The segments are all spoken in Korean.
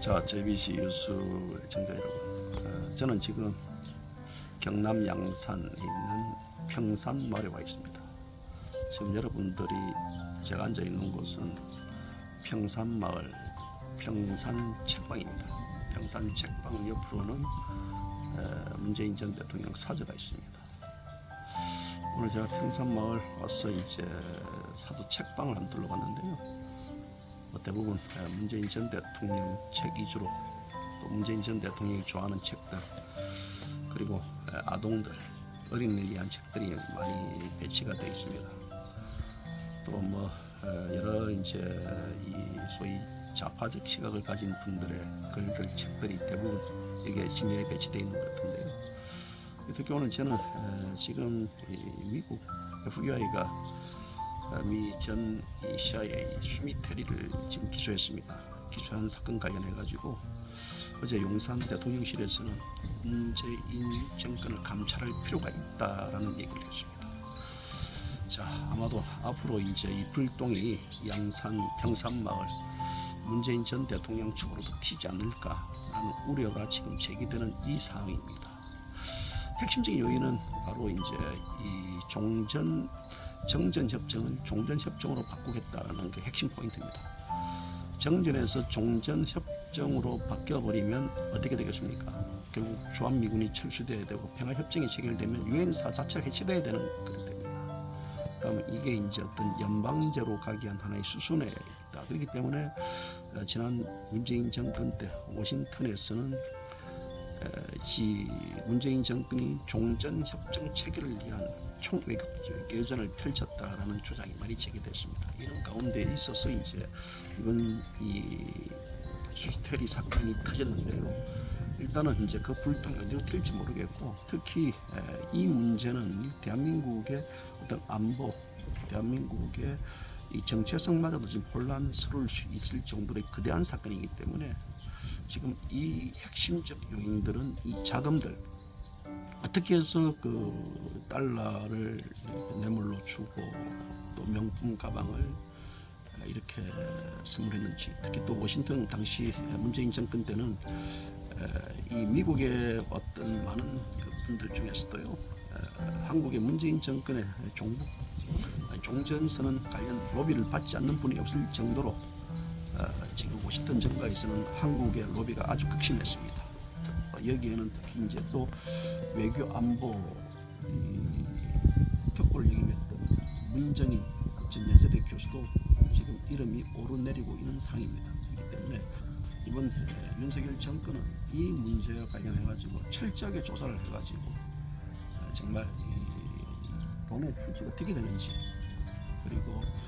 자, JBC 뉴스 청자 여러분. 어, 저는 지금 경남 양산에 있는 평산 마을에 와 있습니다. 지금 여러분들이 제가 앉아 있는 곳은 평산 마을 평산 책방입니다. 평산 책방 옆으로는 어, 문재인 전 대통령 사저가 있습니다. 오늘 제가 평산 마을 와서 이제 사도 책방을 한 둘러봤는데요. 뭐 대부분 에, 문재인 전 대통령 책 위주로 또 문재인 전 대통령이 좋아하는 책들 그리고 에, 아동들 어린이를 위한 책들이 많이 배치가 되어 있습니다. 또 뭐 여러 이제 이 소위 좌파적 시각을 가진 분들의 글들 책들이 대부분 여기에 진열에 배치되어 있는 것 같은데요. 특히 오늘 저는 에, 지금 이 미국 FBI가 미 전 CIA 수미테리를 지금 기소했습니다. 기소한 사건 관련해 가지고 어제 용산 대통령실에서는 문재인 정권을 감찰할 필요가 있다라는 얘기를 했습니다. 자 아마도 앞으로 이제 이 불똥이 양산 평산마을 문재인 전 대통령 측으로도 튀지 않을까라는 우려가 지금 제기되는 이 상황입니다. 핵심적인 요인은 바로 이제 이 종전 정전 협정을 종전 협정으로 바꾸겠다는 그 핵심 포인트입니다. 정전에서 종전 협정으로 바뀌어 버리면 어떻게 되겠습니까? 결국 주한 미군이 철수돼야 되고 평화 협정이 체결되면 유엔사 자체가 해체돼야 되는 그런 됩니다. 그러면 이게 이제 어떤 연방제로 가기 위한 하나의 수순에 있다. 그렇기 때문에 어, 지난 문재인 정권 때 워싱턴에서는 에, 이 문재인 정권이 종전 협정 체결을 위한 총외교 개전을 펼쳤다라는 주장이 많이 제기됐습니다. 이런 가운데 있어서 이제 이번 이 수스테리 사건이 터졌는데요. 일단은 이제 그 불똥이 어디로 튈지 모르겠고 특히 에, 이 문제는 대한민국의 어떤 안보, 대한민국의 이 정체성마저도 지금 혼란스러울 수 있을 정도의 거대한 사건이기 때문에 지금 이 핵심적 요인들은 이 자금들 어떻게 해서 그 달러를 뇌물로 주고 또 명품 가방을 이렇게 선물했는지 특히 또 워싱턴 당시 문재인 정권 때는 이 미국의 어떤 많은 그 분들 중에서도요 한국의 문재인 정권의 종북 종전선언 관련 로비를 받지 않는 분이 없을 정도로 어, 지금 워싱턴 정가에서는 한국의 로비가 아주 극심했습니다. 어, 여기에는 특히 이제 또 외교 안보 이 특보를 역임했던 문정인 전 연세대 교수도 지금 이름이 오르내리고 있는 상황입니다. 그렇기 때문에 이번 에, 윤석열 정권은 이 문제와 관련해 가지고 철저하게 조사를 해가지고 어, 정말 이 돈의 출처가 어떻게 되는지 그리고 어,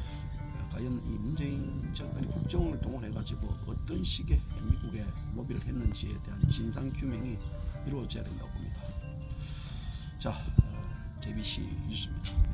과연 이 문재인 정권이 국정을 동원해 가지고 어떤 식의 미국에 로비를 했는지에 대한 진상 규명이 이루어져야 된다고 봅니다. 자, 어, JBC 뉴스입니다.